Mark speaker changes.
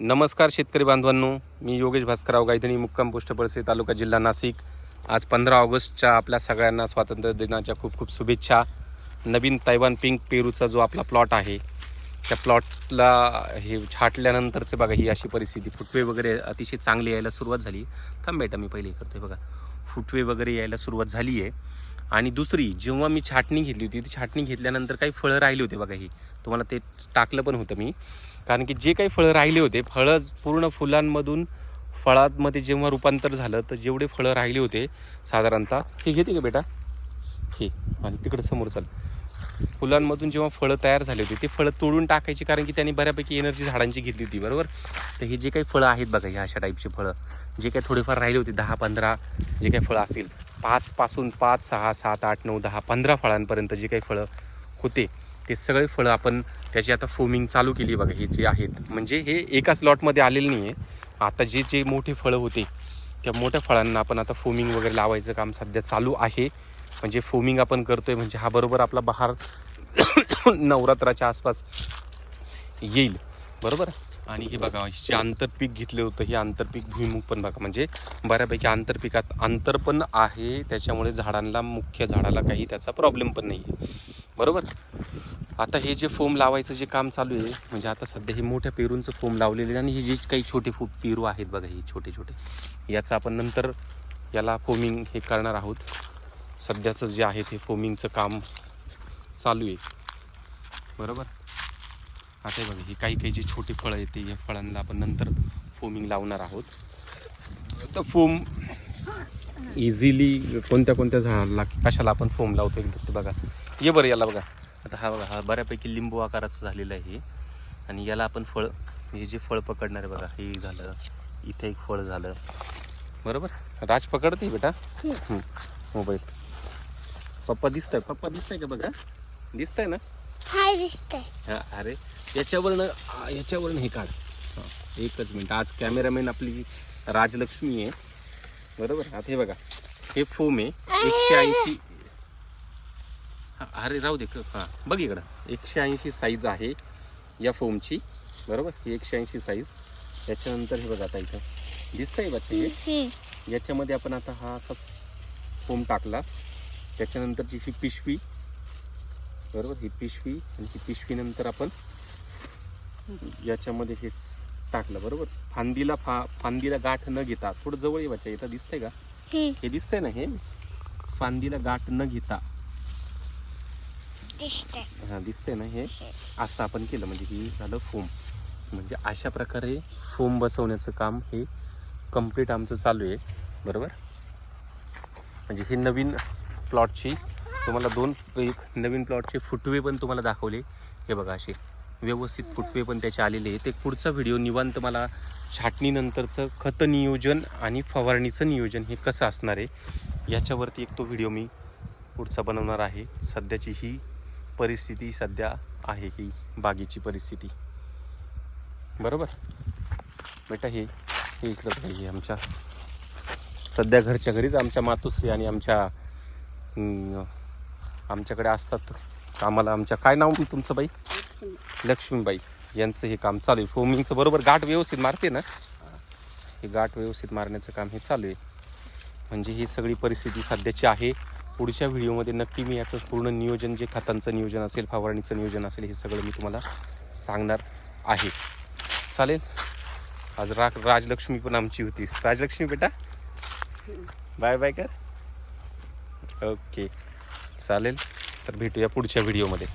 Speaker 1: नमस्कार शेतकरी बांधवांनो मी योगेश भास्करराव गायधणी मुक्काम पोस्ट पळसे तालुका जिल्हा नाशिक. आज पंधरा ऑगस्टच्या आपल्या सगळ्यांना स्वातंत्र्य दिनाच्या खूप खूप शुभेच्छा. नवीन तैवान पिंक पेरूचा जो आपला प्लॉट आहे त्या प्लॉटला हे छाटल्यानंतरचं बघा ही अशी परिस्थिती. फुटवे वगैरे अतिशय चांगली यायला सुरुवात झाली. थांब बेटा मी पहिले करतोय बघा. फुटवे वगैरे यायला सुरुवात झाली आहे आणि दुसरी जेव्हा मी छाटणी घेतली होती ती छाटणी घेतल्यानंतर काही फळं राहिली होते बघा ही. तुम्हाला ते टाकलं पण होतं मी. कारण की जे काही फळं राहिले होते फळं पूर्ण फुलांमधून फळांमध्ये जेव्हा रूपांतर झालं तर जेवढे फळं राहिले होते साधारणतः हे घेते का बेटा? हे आणि तिकडं समोर चाल. फुलांमधून जेव्हा फळं तयार झाले होते ते फळं तोडून टाकायची कारण की त्यांनी बऱ्यापैकी एनर्जी झाडांची घेतली होती बरोबर? तर हे जे काही फळं आहेत बघा ह्या अशा टाईपचे फळं. जे काही थोडेफार राहिले होते दहा पंधरा जे काही फळं असतील पाचपासून पाच सहा सात आठ नऊ दहा पंधरा फळांपर्यंत जे काही फळं होते ते सगळे फळं आपण त्याची आता फोमिंग चालू केली बघा हे जे आहेत. म्हणजे हे एकाच लॉटमध्ये आलेलं नाही आहे आता जे जे मोठे फळं होते त्या मोठ्या फळांना आपण आता फोमिंग वगैरे लावायचं काम सध्या चालू आहे. म्हणजे फोमिंग आपण करतोय म्हणजे हा बरोबर आपला बहार नवरात्राच्या आसपास येईल. बरोबर? आणि हे बघा जे आंतरपीक घेतलं होतं हे आंतरपीक भुईमुग पण बघा. म्हणजे बऱ्यापैकी आंतरपिकात आंतर पण आहे त्याच्यामुळे झाडांना मुख्य झाडाला काही त्याचा प्रॉब्लेम पण नाही आहे बरोबर? आता हे जे फोम लावायचं जे काम चालू आहे म्हणजे आता सध्या हे मोठ्या पेरूंचं फोम लावलेले आहे आणि हे जे काही छोटे फो पेरू आहेत बघा हे छोटे छोटे याचं आपण नंतर याला फोमिंग हे करणार आहोत. सध्याचं जे आहे ते फोमिंगचं काम चालू आहे. बरोबर? आता बघा हे काही काही जे छोटे फळं येते या फळांना आपण नंतर फोमिंग लावणार आहोत. तर फोम इझिली कोणत्या कोणत्या झाडाला कशाला आपण फोम लावतो एकदा ते बघा. ये बरं याला बघा. आता हा बघा हा बऱ्यापैकी लिंबू आकाराचं झालेलं आहे हे. आणि याला आपण फळ हे जे फळ पकडणार आहे बघा हे झालं. इथे एक फळ झालं. बरोबर? राज पकडते बेटा. हं. मोबाईल. पप्पा दिसतंय पप्पा दिसतंय का बघा? दिसतंय ना?
Speaker 2: हाय दिसतंय.
Speaker 1: हा अरे. याच्यावरनं आ, याच्यावरनं हे काढ. हा, एकच मिनिट. आज कॅमेरामॅन आपली राजलक्ष्मी आहे. बरोबर? आता हे बघा. हे फोम आहे. एकशे ऐंशी. हा, अरे राहू दे. क- हा बघ इकडं. एकशे ऐंशी साईज आहे या फोमची. बरोबर? ही एकशे ऐंशी साईज त्याच्यानंतर हे बघा आता इथं. दिसतंय बच्चे? हे. याच्यामध्ये आपण आता हा असा फोम टाकला. त्याच्यानंतरची ही पिशवी. बरोबर? ही पिशवी आणि ही पिशवीनंतर आपण याच्यामध्ये हे टाकलं बरोबर? फांदीला फा फांदीला गाठ न घेता थोडं जवळ ये बच्चा इथं दिसतंय का. हे. दिसतंय ना हे? फांदीला गाठ न घेता. हा दिसतंय ना हे? असं आपण केलं म्हणजे ही झालं फोम. म्हणजे अशा प्रकारे फोम बसवण्याचं काम हे कंप्लीट आमचं चालू आहे बरोबर? म्हणजे हे नवीन प्लॉटची तुम्हाला दोन एक नवीन प्लॉटचे फुटवे पण तुम्हाला दाखवले हे बघा असे. व्यवस्थित फुटवे पण त्याचे आलेले आहे ते पुढचा व्हिडिओ निवांत मला छाटणीनंतरचं खत नियोजन आणि फवारणीचं नियोजन हे कसं असणार आहे याच्यावरती एक तो व्हिडिओ मी पुढचा बनवणार आहे. सध्याची ही परिस्थिती सध्या आहे ही बागेची परिस्थिती. बरोबर? बेटा हे हे इकडं पाहिजे आमच्या सध्या घरच्या घरीच आमच्या मातोश्री आणि आमच्या आमच्याकडे असतात. कामाला आमच्या काय नाव तुमचं बाई? लक्ष्मीबाई यांचं हे काम चालू आहे. फोमिंगचं बरोबर गाठ व्यवस्थित मारते ना? हे गाठ व्यवस्थित मारण्याचं काम हे चालू आहे. म्हणजे ही सगळी परिस्थिती सध्याची आहे. पुढच्या व्हिडिओमध्ये नक्की मी याचं पूर्ण नियोजन जे खतांचं नियोजन असेल फवारणीचं नियोजन असेल हे सगळं मी तुम्हाला सांगणार आहे. चालेल? आज रा राजलक्ष्मी पण आमची होती. राजलक्ष्मी बेटा? बाय बाय कर. ओके. चालेल? तर भेटूया पुढच्या व्हिडिओमध्ये.